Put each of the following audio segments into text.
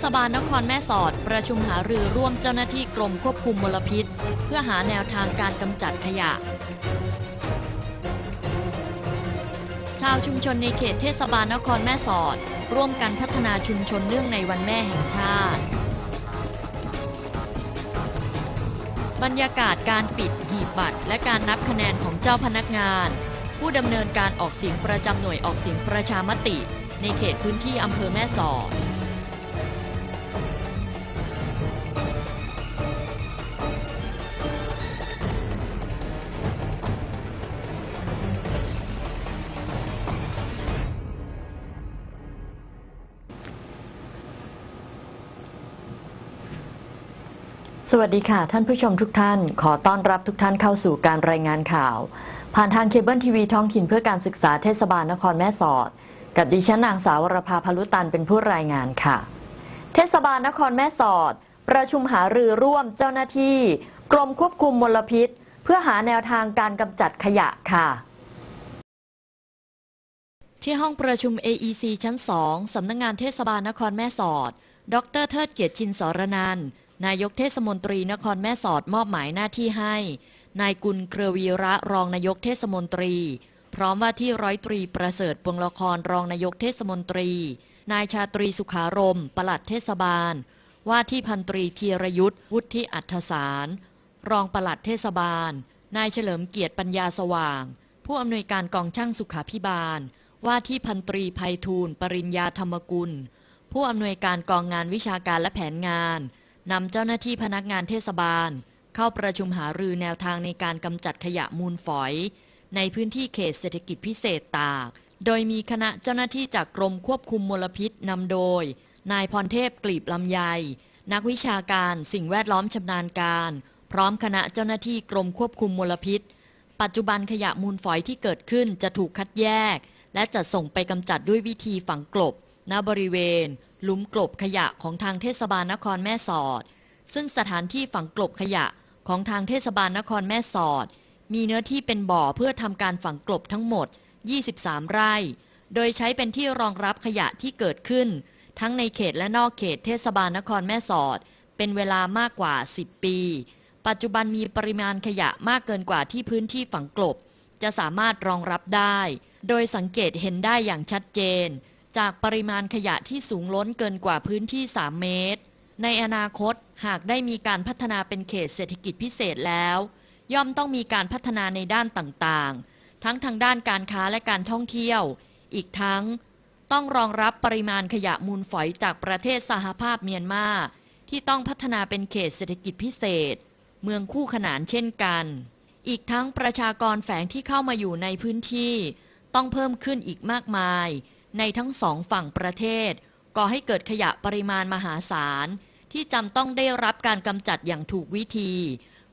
เทศบาลนครแม่สอด ประชุมหารือร่วมเจ้าหน้าที่กรมควบคุมมลพิษ เพื่อหาแนวทางการกำจัดขยะ ชาวชุมชนในเขตเทศบาลนครแม่สอด ร่วมกันพัฒนาชุมชนเนื่องในวันแม่แห่งชาติ บรรยากาศการปิดหีบบัตร และการนับคะแนนของเจ้าพนักงาน ผู้ดำเนินการออกเสียงประจำหน่วยออกเสียงประชามติ ในเขตพื้นที่อำเภอแม่สอด สวัสดีค่ะ ท่านผู้ชมทุกท่าน ขอต้อนรับทุกท่านเข้าสู่การรายงานข่าว ผ่านทางเคเบิลทีวีท้องถิ่นเพื่อการศึกษาเทศบาลนครแม่สอด กับดิฉันนางสาวรภาพลุตันเป็นผู้รายงานค่ะ เทศบาลนครแม่สอด ประชุมหารือร่วมเจ้าหน้าที่ กรมควบคุมมลพิษ เพื่อหาแนวทางการกำจัดขยะค่ะ ที่ห้องประชุม AEC ชั้น 2 สำนักงงานเทศบาลนครแม่สอด ดรเทิดเกียรติชินสรนันท์ นายกเทศมนตรีนครแม่สอดมอบหมายหน้าที่ให้ นายกุลเครือวีระรองนายกเทศมนตรี พร้อมว่าที่ร้อยตรีประเสริฐปวงละครรองนายกเทศมนตรี นายชาตรีสุขารมปลัดเทศบาล ว่าที่พันตรีธีรยุทธวุฒิอัธสาร รองปลัดเทศบาล นายเฉลิมเกียรติปัญญาสว่าง ผู้อำนวยการกองช่างสุขาพิบาล ว่าที่พันตรีภัยทูลปริญญาธรรมกุล ผู้อำนวยการกองงานวิชาการและแผนงาน นำเจ้าหน้าที่พนักงานเทศบาล เข้าประชุมหารือแนวทางในการกำจัดขยะมูลฝอย ในพื้นที่เขตเศรษฐกิจพิเศษตาก โดยมีคณะเจ้าหน้าที่จากกรมควบคุมมลพิษนำโดย นายพรเทพกลีบลำไย นักวิชาการสิ่งแวดล้อมชำนาญการ พร้อมคณะเจ้าหน้าที่กรมควบคุมมลพิษ ปัจจุบันขยะมูลฝอยที่เกิดขึ้นจะถูกคัดแยก และจะส่งไปกำจัดด้วยวิธีฝังกลบ ณบริเวณหลุมกลบขยะของทางเทศบาลนครแม่สอด ซึ่งสถานที่ฝังกลบขยะของทางเทศบาลนครแม่สอด มีเนื้อที่เป็นบ่อเพื่อทำการฝังกลบทั้งหมด 23 ไร่ โดยใช้เป็นที่รองรับขยะที่เกิดขึ้น ทั้งในเขตและนอกเขตเทศบาลนครแม่สอด เป็นเวลามากกว่า 10 ปี ปัจจุบันมีปริมาณขยะมากเกินกว่าที่พื้นที่ฝังกลบ จะสามารถรองรับได้ โดยสังเกตเห็นได้อย่างชัดเจน จากปริมาณขยะที่สูงล้นเกินกว่าพื้นที่ 3 เมตร ในอนาคตหากได้มีการพัฒนาเป็นเขตเศรษฐกิจพิเศษแล้ว ย่อมต้องมีการพัฒนาในด้านต่างๆ ทั้งทางด้านการค้าและการท่องเที่ยว อีกทั้ง ต้องรองรับปริมาณขยะมูลฝอยจากประเทศสหภาพเมียนมาที่ต้องพัฒนาเป็นเขตเศรษฐกิจพิเศษ เมืองคู่ขนานเช่นกัน อีกทั้งประชากรแฝงที่เข้ามาอยู่ในพื้นที่ ต้องเพิ่มขึ้นอีกมากมาย ในทั้งสองฝั่งประเทศ ก่อให้เกิดขยะปริมาณมหาศาล ที่จำต้องได้รับการกำจัดอย่างถูกวิธี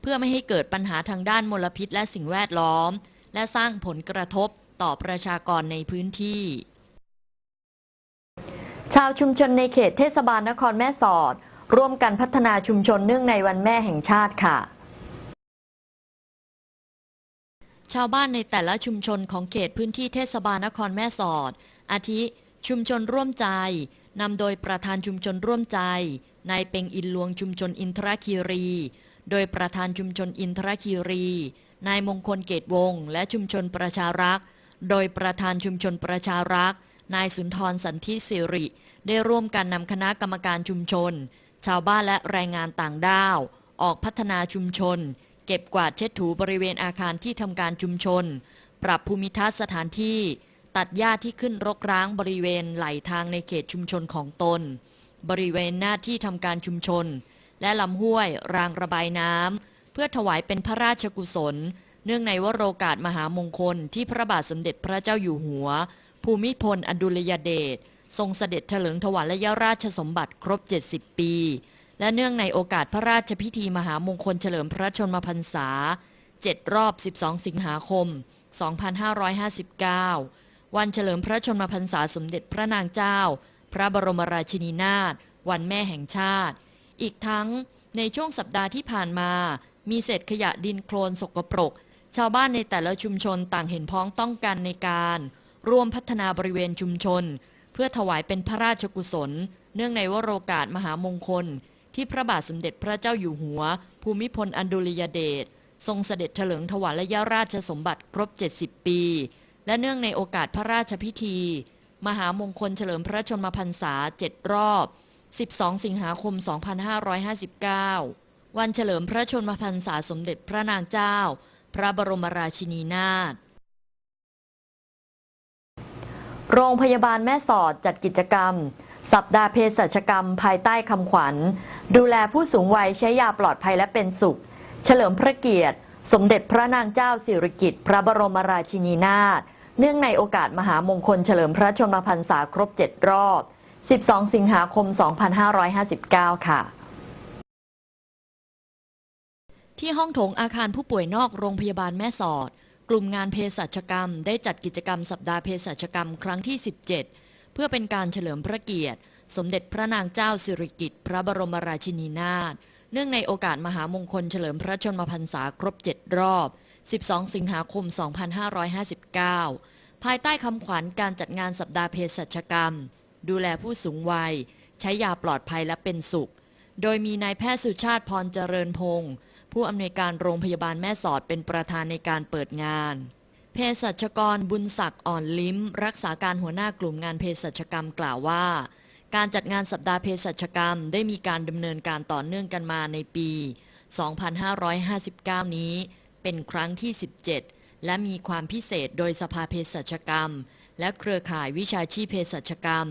เพื่อไม่ให้เกิดปัญหาทางด้านมลพิษและสิ่งแวดล้อม และสร้างผลกระทบต่อประชากรในพื้นที่ ชาวชุมชนในเขตเทศบาลนครแม่สอด ร่วมกันพัฒนาชุมชนเนื่องในวันแม่แห่งชาติค่ะชาวบ้านในแต่ละชุมชนของเขตพื้นที่เทศบาลนครแม่สอด อาทิ ชุมชนร่วมใจนำโดยประธานชุมชนร่วมใจนายเป็งอินหลวงชุมชนอินทรคีรี โดยประธานชุมชนอินทรคีรีนายมงคลเกตวงศ์และชุมชนประชารักษ์ โดยประธานชุมชนประชารักษ์นายสุนทรสันทิสิริ ได้ร่วมกันนำคณะกรรมการชุมชน ชาวบ้านและแรงงานต่างด้าว ออกพัฒนาชุมชน เก็บกวาดเช็ดถูบริเวณอาคารที่ทำการชุมชน ปรับภูมิทัศน์สถานที่ ตัดหญ้าที่ขึ้นรกร้างบริเวณไหลทางในเขตชุมชนของตน บริเวณหน้าที่ทำการชุมชน และลำห้วย รางระบายน้ำเพื่อถวายเป็นพระราชกุศล เนื่องในวโรกาสมหามงคลที่พระบาทสมเด็จพระเจ้าอยู่หัว ภูมิพลอดุลยเดชทรงเสด็จเถลิงถวัลยราชสมบัติครบ 70 ปี และเนื่องในโอกาสพระราชพิธีมหามงคลเฉลิมพระชนมพรรษา 7 รอบ 12 สิงหาคม 2559 วันเฉลิมพระชนมพรรษาสมเด็จพระนางเจ้า พระบรมราชินีนาถ วันแม่แห่งชาติ อีกทั้งในช่วงสัปดาห์ที่ผ่านมา มีเศษขยะดินโคลนสกปรก ชาวบ้านในแต่ละชุมชนต่างเห็นพ้องต้องกันในการ ร่วมพัฒนาบริเวณชุมชน เพื่อถวายเป็นพระราชกุศล เนื่องในวโรกาสมหามงคล ที่พระบาทสมเด็จพระเจ้าอยู่หัว ภูมิพลอดุลยเดชทรงเสด็จเถลิงถวายยราชสมบัติครบ 70 ปี และเนื่องในโอกาสพระราชพิธี มหามงคลเฉลิมพระชนมพรรษา7รอบ 12 สิงหาคม 2559 วันเฉลิมพระชนมพรรษาสมเด็จพระนางเจ้า พระบรมราชินีนาถโรงพยาบาลแม่สอดจัดกิจกรรม สัปดาห์เภสัชกรรมภายใต้คำขวัญ ดูแลผู้สูงวัยใช้ยาปลอดภัยและเป็นสุข เฉลิมพระเกียรติ สมเด็จพระนางเจ้าสิริกิติ์พระบรมราชินีนาถ เนื่องในโอกาสมหามงคลเฉลิมพระชนมพรรษาครบ 7 รอบ 12 สิงหาคม 2559 ค่ะ ที่ห้องโถงอาคารผู้ป่วยนอกโรงพยาบาลแม่สอด กลุ่มงานเภสัชกรรม ได้จัดกิจกรรมสัปดาห์เภสัชกรรมครั้งที่ 17 เพื่อเป็นการเฉลิมพระเกียรติ สมเด็จพระนางเจ้าสิริกิติ์พระบรมราชินีนาถเนื่องในโอกาสมหามงคลเฉลิมพระชนมพรรษาครบ 7 รอบ 12 สิงหาคม 2559 ภายใต้คำขวัญการจัดงานสัปดาห์เภสัชกรรม ดูแลผู้สูงวัย ใช้ยาปลอดภัยและเป็นสุข โดยมีนายแพทย์สุชาติพรเจริญพงศ์ผู้อำนวยการโรงพยาบาลแม่สอดเป็นประธานในการเปิดงานเภสัชกรบุญศักดิ์อ่อนลิ้ม รักษาการหัวหน้ากลุ่มงานเภสัชกรรมกล่าวว่า การจัดงานสัปดาห์เภสัชกรรม ได้มีการดำเนินการต่อเนื่องกันมาในปี 2559 นี้ เป็นครั้งที่ 17 และมีความพิเศษโดยสภาเภสัชกรรม และเครือข่ายวิชาชีพเภสัชกรรม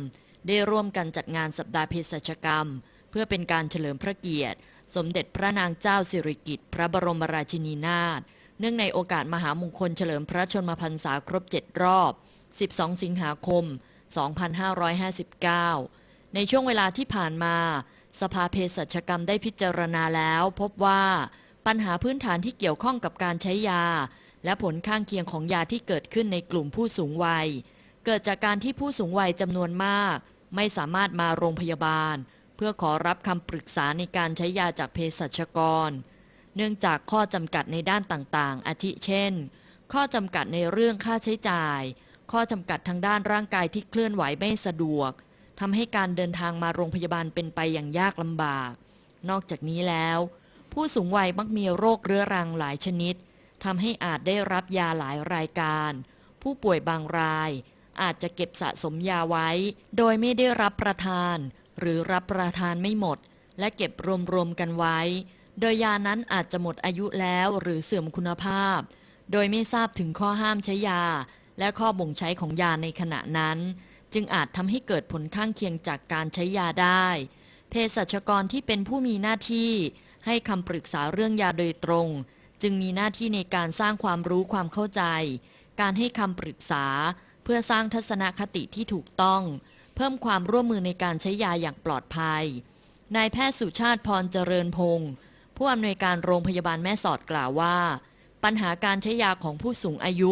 ได้ร่วมกันจัดงานสัปดาห์เภสัชกรรม เพื่อเป็นการเฉลิมพระเกียรติ สมเด็จพระนางเจ้าสิริกิติ์พระบรมราชินีนาถเนื่องในโอกาสมหามงคลเฉลิมพระชนมพรรษาครบ 7 รอบ 12 สิงหาคม 2559 ในช่วงเวลาที่ผ่านมา สภาเภสัชกรรมได้พิจารณาแล้ว พบว่า ปัญหาพื้นฐานที่เกี่ยวข้องกับการใช้ยา และผลข้างเคียงของยาที่เกิดขึ้นในกลุ่มผู้สูงวัย เกิดจากการที่ผู้สูงวัยจำนวนมาก ไม่สามารถมาโรงพยาบาล เพื่อขอรับคำปรึกษาในการใช้ยาจากเภสัชกร เนื่องจากข้อจำกัดในด้านต่างๆ อาทิเช่น ข้อจำกัดในเรื่องค่าใช้จ่าย ข้อจำกัดทางด้านร่างกายที่เคลื่อนไหวไม่สะดวกทำให้การเดินทางมาโรงพยาบาลเป็นไปอย่างยากลำบาก นอกจากนี้แล้ว ผู้สูงวัยมักมีโรคเรื้อรังหลายชนิดทำให้อาจได้รับยาหลายรายการ ผู้ป่วยบางราย อาจจะเก็บสะสมยาไว้ โดยไม่ได้รับประทาน หรือรับประทานไม่หมด และเก็บรวมๆกันไว้ โดยยานั้นอาจจะหมดอายุแล้วหรือเสื่อมคุณภาพ โดยไม่ทราบถึงข้อห้ามใช้ยา และข้อบ่งใช้ของยาในขณะนั้น จึงอาจทำให้เกิดผลข้างเคียงจากการใช้ยาได้ เภสัชกรที่เป็นผู้มีหน้าที่ ให้คำปรึกษาเรื่องยาโดยตรง จึงมีหน้าที่ในการสร้างความรู้ความเข้าใจ การให้คำปรึกษา เพื่อสร้างทัศนคติที่ถูกต้อง เพิ่มความร่วมมือในการใช้ยาอย่างปลอดภัยนายแพทย์สุชาติพรเจริญพงศ์ผู้อำนวยการโรงพยาบาลแม่สอดกล่าวว่า ปัญหาการใช้ยาของผู้สูงอายุ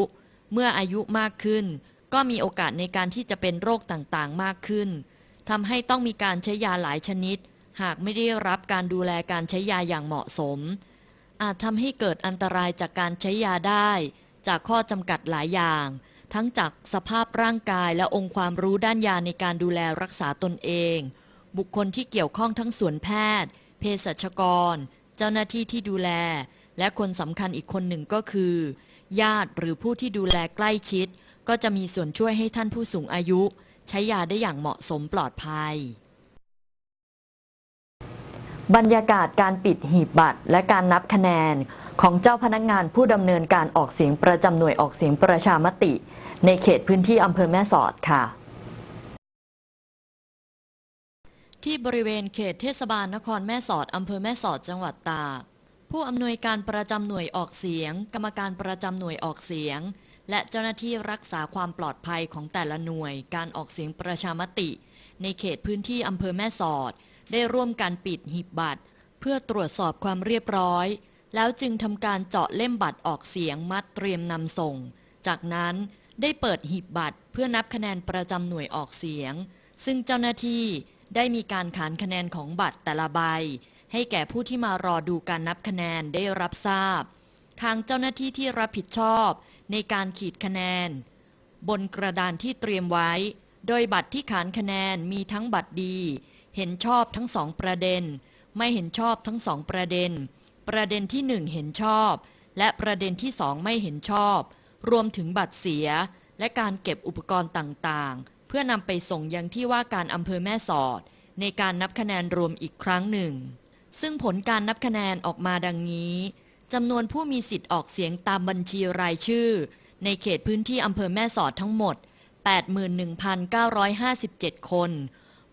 เมื่ออายุมากขึ้น ก็มีโอกาสในการที่จะเป็นโรคต่างๆ มากขึ้นทำให้ต้องมีการใช้ยาหลายชนิด หากไม่ได้รับการดูแลการใช้ยาอย่างเหมาะสม อาจทำให้เกิดอันตรายจากการใช้ยาได้ จากข้อจำกัดหลายอย่าง ทั้งจากสภาพร่างกายและองค์ความรู้ด้านยาในการดูแลรักษาตนเอง บุคคลที่เกี่ยวข้องทั้งส่วนแพทย์ เภสัชกร เจ้าหน้าที่ที่ดูแล และคนสำคัญอีกคนหนึ่งก็คือ ญาติหรือผู้ที่ดูแลใกล้ชิด ก็จะมีส่วนช่วยให้ท่านผู้สูงอายุ ใช้ยาได้อย่างเหมาะสมปลอดภัย บรรยากาศการปิดหีบบัตร และการนับคะแนน ของเจ้าพนักงานผู้ดำเนินการออกเสียงประจำหน่วยออกเสียงประชามติ ในเขตพื้นที่อำเภอแม่สอดค่ะ ที่บริเวณเขตเทศบาลนครแม่สอดอำเภอแม่สอดจังหวัดตากผู้อำนวยการประจำหน่วยออกเสียง กรรมการประจำหน่วยออกเสียง และเจ้าหน้าที่รักษาความปลอดภัยของแต่ละหน่วย การออกเสียงประชามติ ในเขตพื้นที่อำเภอแม่สอด ได้ร่วมกันปิดหีบบัตร เพื่อตรวจสอบความเรียบร้อย แล้วจึงทำการเจาะเล่มบัตรออกเสียงมัดเตรียมนำส่ง จากนั้นได้เปิดหีบบัตรเพื่อนับคะแนนประจำหน่วยออกเสียง ซึ่งเจ้าหน้าที่ได้มีการขานคะแนนของบัตรแต่ละใบ ให้แก่ผู้ที่มารอดูการนับคะแนนได้รับทราบ ทางเจ้าหน้าที่ที่รับผิดชอบในการขีดคะแนน บนกระดานที่เตรียมไว้ โดยบัตรที่ขานคะแนนมีทั้งบัตรดี เห็นชอบทั้งสองประเด็น ไม่เห็นชอบทั้งสองประเด็น ประเด็นที่หนึ่งเห็นชอบ และประเด็นที่สองไม่เห็นชอบ รวมถึงบัตรเสีย และการเก็บอุปกรณ์ต่างๆ เพื่อนำไปส่งยังที่ว่าการอำเภอแม่สอด ในการนับคะแนนรวมอีกครั้งหนึ่ง ซึ่งผลการนับคะแนนออกมาดังนี้จำนวนผู้มีสิทธิ์ออกเสียงตามบัญชีรายชื่อ ในเขตพื้นที่อำเภอแม่สอดทั้งหมด 81,957 คน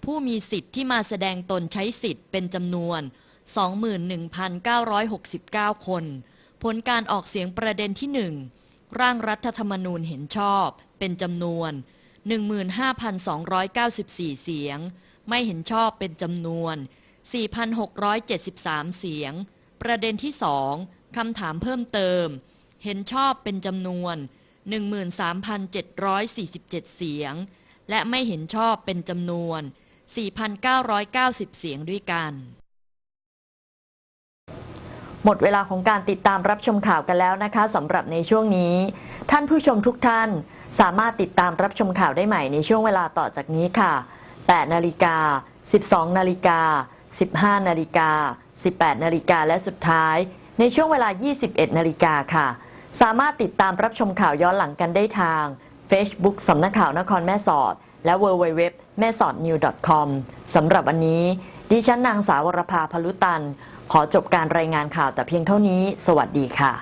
ผู้มีสิทธิ์ที่มาแสดงตนใช้สิทธิ์เป็นจำนวน 21,969 คน ผลการออกเสียงประเด็นที่หนึ่งร่างรัฐธรรมนูญเห็นชอบ เป็นจำนวน 15,294 เสียง ไม่เห็นชอบเป็นจำนวน 4,673 เสียง ประเด็นที่สองคำถามเพิ่มเติม เห็นชอบเป็นจำนวน 13,747 เสียง และไม่เห็นชอบเป็นจำนวน 4,990 เสียงด้วยกัน หมดเวลาของการติดตามรับชมข่าวกันแล้วนะคะสำหรับในช่วงนี้ ท่านผู้ชมทุกท่าน สามารถติดตามรับชมข่าวได้ใหม่ในช่วงเวลาต่อจากนี้ค่ะ 8 นาฬิกา 12 นาฬิกา 15 นาฬิกา 18 นาฬิกาและสุดท้ายในช่วงเวลา 21 นาฬิกาค่ะ สามารถติดตามรับชมข่าวย้อนหลังกันได้ทาง Facebook สำนักข่าวนครแม่สอด และ www แม่สอด new com สำหรับวันนี้ ดิฉันนางสาวรภาพลุตัน ขอจบการรายงานข่าวแต่เพียงเท่านี้ สวัสดีค่ะ